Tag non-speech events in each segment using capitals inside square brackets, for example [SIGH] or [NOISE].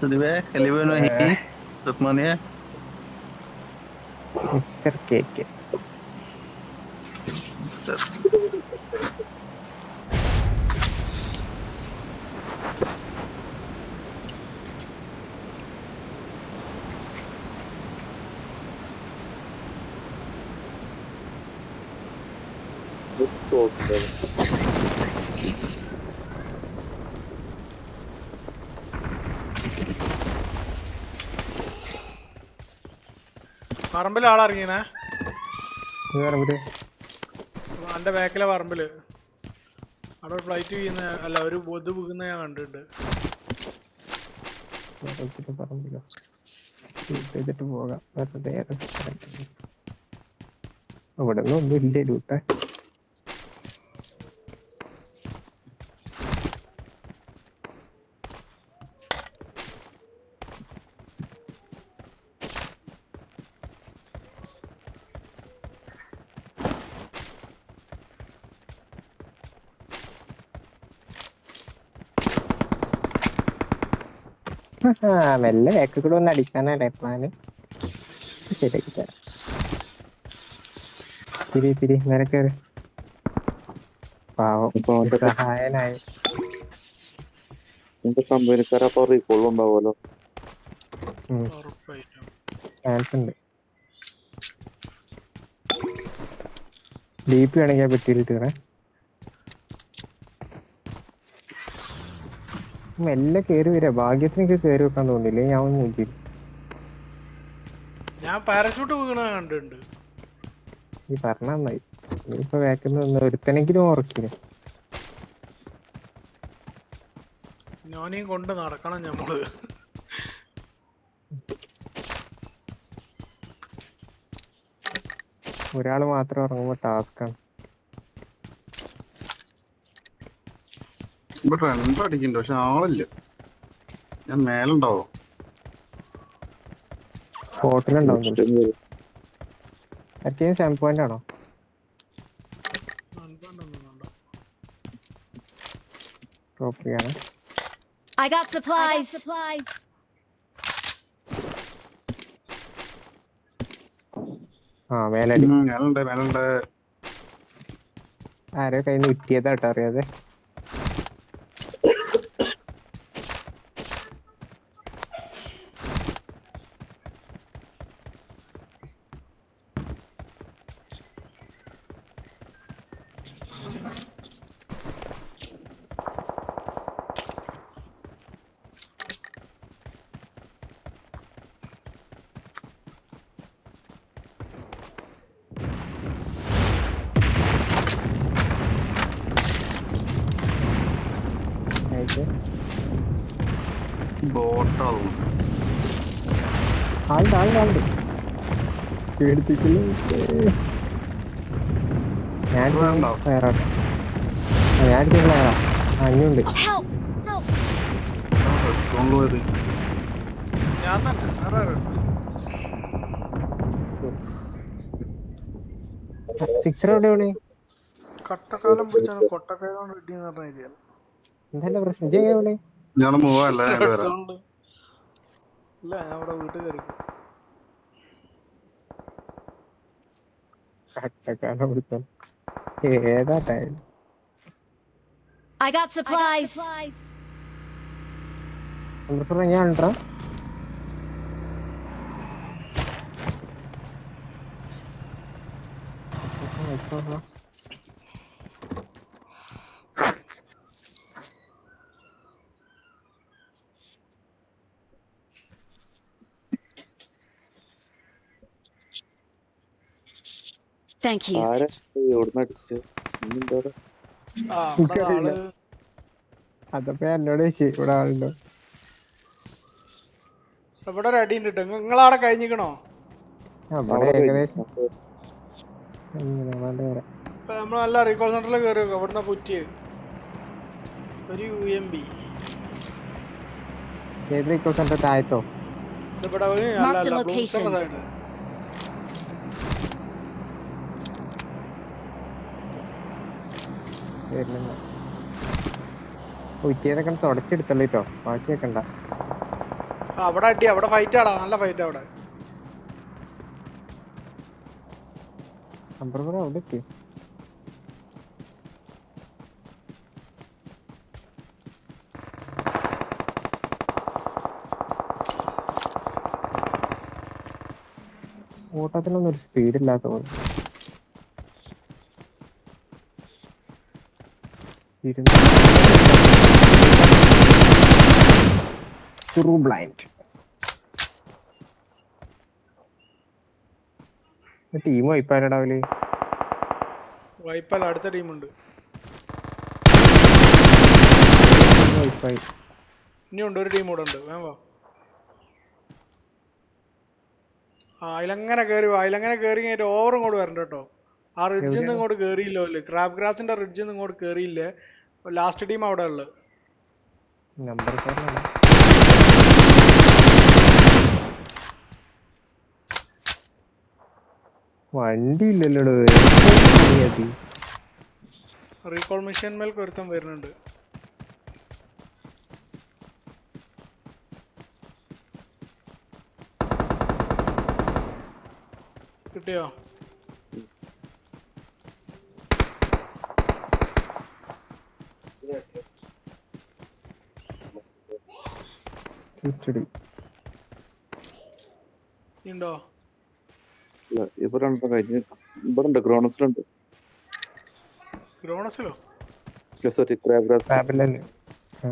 सुनिबे खेलिबे न हि सुपमानिया मिस्टर के के പറമ്പിൽ ആളാ പറമ്പിൽ. എന്റെ ബാക്കിലെ പറമ്പിൽ. അവിടെ ഒരു ഫ്ലൈറ്റ് ചെയ്യുന്ന അല്ല ഒരു ഇത് വീകുന്ന ഞാൻ കണ്ടിട്ടുണ്ട്. ചെയ്തിട്ട് പോകാം. ഇവിടെ ഒന്നും ഇല്ല ലൂട്ടെ ആ മെല്ലെ ബാക്ക് കൂടെ ഒന്ന് അടിക്കാനല്ലേ പ്ലാന് ശരിയാക്കി തരാം. തിരി തിരി നേരെ കയറി പാവം സഹായനായി എന്റെ കമ്പനിക്കാരെ അപ്പൊ റീകോൾ ഉണ്ടാവുമല്ലോ. ചാൻസ് ഉണ്ട്. ഡി പി ആണെങ്കിൽ ആ പെട്ടിയിലിട്ടേ മെല്ലെ കേറി വരാ. ഭാഗ്യത്തിന് കേറി വെക്കാൻ തോന്നില്ലേ ഞാൻ നോക്കി. ഞാൻ പാരഷൂട്ട് വീണ കണ്ടിട്ടുണ്ട്. ഈ പറഞ്ഞ നന്നായി. ഇനിയിപ്പോ വേക്കുന്ന ഒന്ന് ഒരുത്തനെങ്കിലും ഉറക്കില്ല ഞാനീ കൊണ്ട് നടക്കണം ഞമ്മൾ. ഒരാൾ മാത്രം ഇറങ്ങുമ്പോ ടാസ്ക്കാണ് ഇവിടെ രണ്ടും അടിക്കുന്നുണ്ട് പക്ഷെ ആളില്ല. ഞാൻ മേലുണ്ടാവോ. സ്പോട്ടിലുണ്ടാവും ആർക്കെങ്കിലും സെവൻ പോയിന്റ് ആണോ? സാൻപാണ്ടൊന്നും വേണ്ട. ഡ്രോപ്പ് ചെയ്യാണ്. I got supplies. ആ മേലടി. ഉം, മേലുണ്ട് മേലുണ്ട്. ആരോ കയ്യിൽ നിന്ന് ഉറ്റിയതാട്ടോ അറിയാതെ. ബോട്ടാവും ആളുണ്ട് ആളുണ്ട് ആളുണ്ട്. പേടിപ്പിക്കില്ല? ഞാൻ? ഫയറാട്ടെ ഞാൻ ഫയറാ അഞ്ഞുണ്ട്. സിക്സർ കട്ടക്കാലം പിടിച്ചാണ് കൊട്ടക്കാലം കിട്ടിയെന്ന് പറഞ്ഞ രീതിയാണ് എന്താ പ്രശ്നം? ചെയ്യാവണേ ഞാൻ മൂവല്ല [LAUGHS] ഇല്ല ഞാൻ ഇവിടെ വീട്ടിൽ കയറി ഏതാ ടൈം I got supplies. സന്ദർഭം ഞാൻ ഉണ്ടോ Thank you. ആരെ എവിടുന്ന് അടിച്ച് അതപ്പോ എന്നോട് ചോദിച്ചു ഇവിടെ ആളുണ്ടോ? ഇവിടെ ഒരു അടി ഉണ്ട് നിങ്ങളവിടെ കഴിഞ്ഞിക്കണോ? അവിടെ ഏകദേശം ഇങ്ങനെ വേണ്ട വരാം. ഇപ്പൊ നമ്മൾ നല്ല റീകോൾ സെന്ററിൽ കയറി വെക്കാം ഇവിടുന്ന് കുറ്റിയെ ഒരു യു എം ബി ഏത് റിക്കോ സെന്റർ താഴത്തോ? ഇവിടെ ഒരു Mark അല്ല location. സൈഡ് വരുന്നില്ല ഉറ്റിയതൊക്കെ തുടച്ചെടുത്തല്ലോ കേട്ടോ. ബാക്കി വെക്കണ്ട. അവിടെ അടി അവിടെ ഫൈറ്റ് ആടാ. നല്ല ഫൈറ്റ് അവിടെ. നമ്പർ പറ അവിടെ എത്തി. ഓട്ടത്തിനൊന്നും ഒരു സ്പീഡ് ഇല്ലാത്ത പോലെ. ത്രൂ ബ്ലൈൻഡ് ടീം വൈപ്പാരടാവിൽ വൈപ്പാൽ അടുത്ത ടീമുണ്ട് വൈപ്പായി ഇനിയുണ്ട് ഒരു ടീം കൂടെ ഉണ്ട്. വേഗം വാ. ആ അതിലങ്ങനെ കയറി അതിലങ്ങനെ കയറി കഴിഞ്ഞിട്ട് ഓവറും ഇങ്ങോട്ട് വരണ്ട കേട്ടോ. ആ റിഡ്ജിൽ നിന്ന് ഇങ്ങോട്ട് കയറിയില്ലോ അല്ലേ ക്രാബ് ഗ്രാസിന്റെ റിഡ്ജിൽ നിന്ന് ഇങ്ങോട്ട് കയറിയില്ലേ ലാസ്റ്റ് ടീം അവിടെ ഉള്ളത്. നമ്പർ വണ്ടി ഇല്ലല്ലോ റീകോൾ മെഷീൻ മേൽ ഒരുത്തം വരുന്നുണ്ട്. കിട്ടിയോ? ചുറ്റടി ഉണ്ടോ ഇപ്പൊ രണ്ടെണ്ണം കഴിഞ്ഞ്. ഇവിടെ ഉണ്ട് ഗ്രോണസിലുണ്ട് ഗ്രോണസിലോ സോറി ക്രാബ് ഗ്രാസ് സാബിലല്ലേ ആ.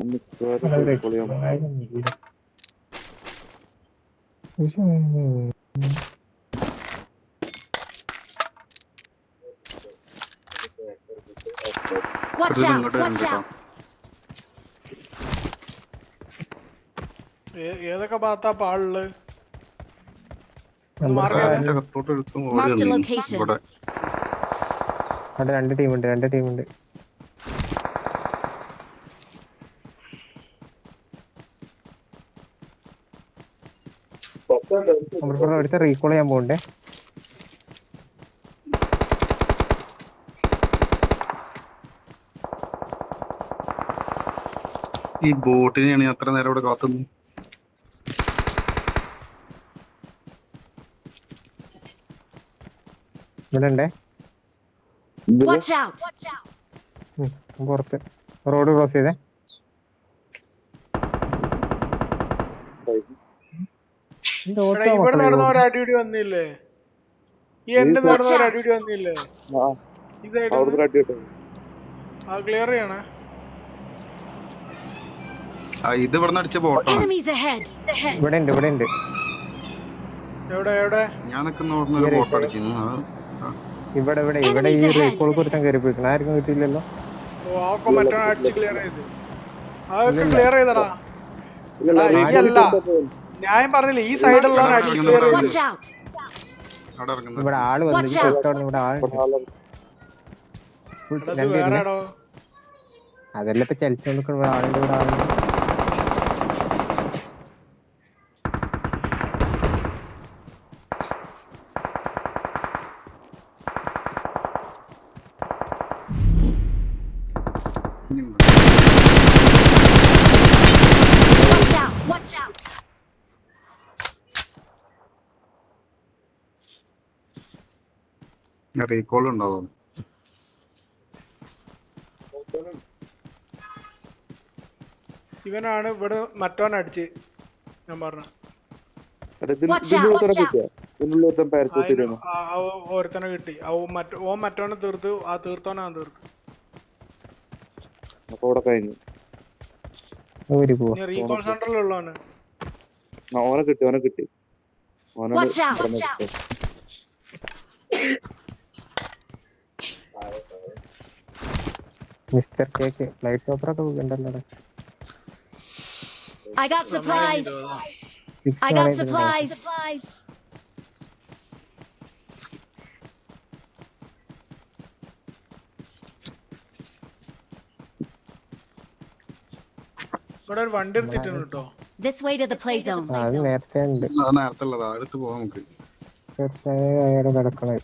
ഒന്ന് കേറി recall ചെയ്യാം. Watch ഇവിടുന്ന് out! ഇങ്ങോട്ട് Watch വരണ്ട out! ഏ- ഏതൊക്കെ ഭാഗത്താ പാളുള്ളത് നമ്പർ മാർക്ക് ഫോർ ചെയ്തേ. അതിന്റെ അകത്തോട്ട് എടുക്കും ഓടി Mark the വന്നു ഭാഗത്താ ഇവിടെ. അവിടെ രണ്ട് ടീമുണ്ട് രണ്ട് ടീമുണ്ട്. അടുത്ത റീകോൾ ചെയ്യാൻ പോകണ്ടേ ഈ ബോട്ടിനെയാണ് അത്ര നേരം ഇവിടെ കാത്തുന്നത്. ഇവിടെ ഉണ്ടേ ഇതിൽ? Watch out! പുറത്ത്. റോഡ് ക്രോസ് ചെയ്തേ. ഇവിടെ നടന്ന ഒരു അടിപിടി വന്നില്ലേ? ഈ എന്റെ നടന്ന ഒരു അടിപിടി വന്നില്ലേ? ക്ലിയർ ചെയ്യണേ. ഇത് ഇവിടെ അടിച്ച ബോട്ടാണ്! ഇവിടെ ഉണ്ട് ഇവിടെ ഉണ്ട് എവിടെ എവിടെ? ഞാൻ നിൽക്കുന്ന ഓർമ്മ ഒരു ബോട്ട് അടിച്ചിരുന്നു. ഇവിടെ ഇവിടെ ഇവിടെ ഈ. റീകോൾ കുറിച്ചാൻ കയറി പോയിക്കണം ആർക്കും കിട്ടിയില്ലല്ലോ. ഓ ആക്കെ മറ്റോ അടിച്ച് ക്ലിയർ ചെയ്ത്. അതൊക്കെ ക്ലിയർ ചെയ്തടാ. ഞാൻ പറഞ്ഞില്ലേ ഈ സൈഡിലുള്ളവൻ അടിച്ച് ക്ലിയർ ചെയ്ത്. ഇവിടെ ആൾ വന്നു. ഇവിടെ ആളുണ്ട് ആൾ അതല്ല ഇപ്പൊ ചലിച്ചോണ്ട് ഇവിടെ ആളുണ്ട് ഇവിടെ ആളുണ്ട്. Watch out! Watch out! Recall ഉണ്ടാവും ഇവനാണ് ഇവിടെ മറ്റോൻ അടിച്ച്. ഞാൻ പറഞ്ഞു. ഒരുത്തനെ കിട്ടി. ഓ മറ്റോനെ തീർത്തു ആ തീർത്തോനെ തീർത്തു അപ്പൊ അവിടെ കഴിഞ്ഞു. ഊരി പോവാ. റീകോൾ സെന്ററിലുള്ളവന് ആ, ഓനെ കിട്ടി ഓനെ കിട്ടി. Watch out, watch out. Mister cake flight ഓപ്പറൊക്കെ ഉണ്ടല്ലോ I got supplies! I got supplies! ഇവിടെ ഒരു വണ്ടി എടുത്തിട്ടുണ്ട് കേട്ടോ. This way to the play zone. അത് നേരത്തെ ഉണ്ട്. അത് നേരത്തെ ഉള്ളതാ അടുത്ത് പോവാം നമുക്ക്. തീർച്ചയായും അയാൾ കിടക്കണേ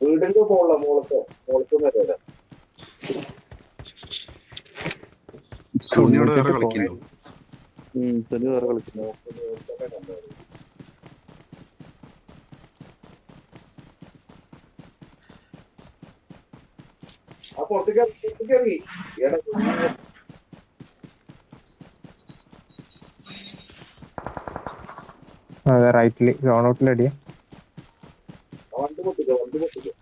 വീടിന്റെ മോളെ മോളത്ത് മോളത്ത് നിലയില സുനിയോട് വേറെ കളിക്കുന്നു. ഇറങ്ങി ഇടയ്ക്ക് അതെ റൈറ്റിൽ ഗ്രൗണ്ട് ഔട്ടിലടിയാ ആ വണ്ടി പൊട്ടിക്കോ വണ്ടി പൊട്ടിക്കോ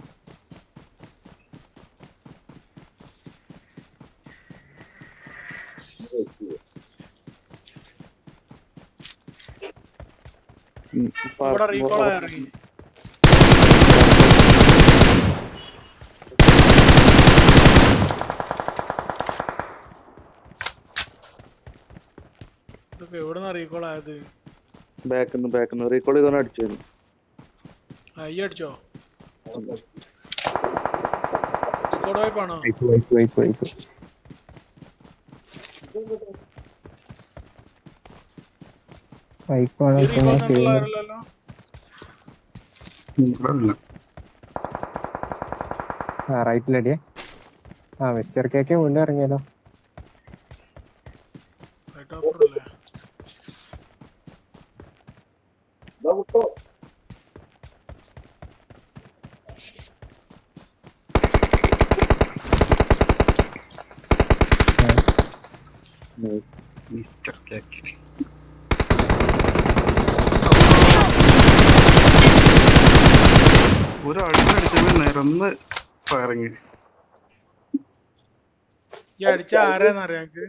ഇവിടെ റീകോൾ ഇറങ്ങി? ഇതൊക്കെ എവിടുന്നാ റീകോൾ ആയത്? ബാക്കിന്ന് ബാക്കിന്ന്. റീകോൾ ചെയ്തോണ്ട് അടിച്ചു? അയ്യ സ്കോഡ് വൈപ്പാണോ റൈറ്റിലടിയാ ആ മിസ്റ്റർ കേക്ക് വീണ്ടും ഇറങ്ങിയല്ലോ. അപ്പുറല്ലേ മിസ്റ്റർ കേക്ക് ഒരു അടിച്ചടിച്ചപ്പോൾ നിരന്ന് ഫയറിങ് ഈ അടിച്ച ആരാന്ന് അറിയാം എനിക്ക്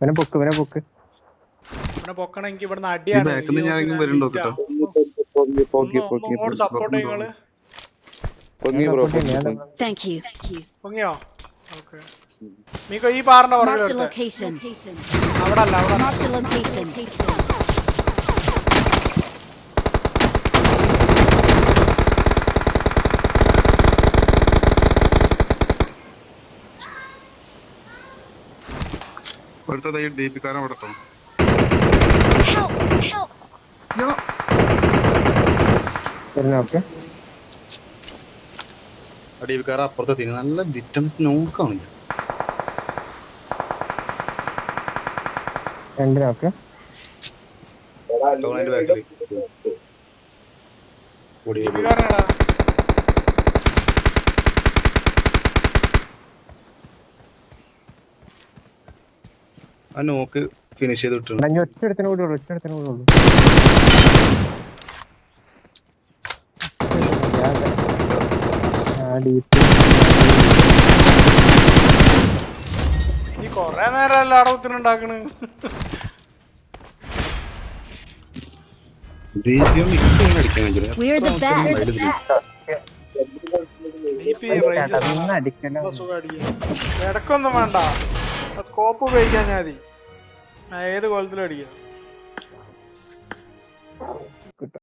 ഇവനെ പൊക്ക് ഇവനെ പൊക്ക്. ഇവനെ പൊക്കണ എനിക്ക് ഇവിടുന്ന് അടിയാണ്. ബാക്കിൽ ഞാൻ ആരെങ്കിലും വരുന്നുണ്ടോ കേട്ടോ പൊങ്ങി പൊങ്ങി പൊങ്ങി. സപ്പോർട്ട് നിങ്ങൾ. പൊങ്ങിയോ? ഓക്കെ. മീക്കോ ഈ പാറിന്റെ. അവിടെ അല്ല അവിടെ Marked തൈ ദീപിക്കാരൻ അവിടെ പി കാരൻ അപ്പുറത്തെത്തി. നല്ല ഡിറ്റൻസ് നോക്കാണ് രണ്ട് നോക്ക് അതിന്റെ ബാക്കിൽ ഓടി ആ നോക്ക് ഫിനിഷ് ചെയ്ത് എടാ, ഒറ്റ കൂടെ ഉള്ളു ഒറ്റ കൂടെ ഈ കൊറേ നേരം ഇടക്കൊന്നും വേണ്ട. സ്കോപ്പ് ഉപയോഗിക്കാൻ ഞാൻ മതി. ഏത് കോലത്തിലും അടിക്കാം.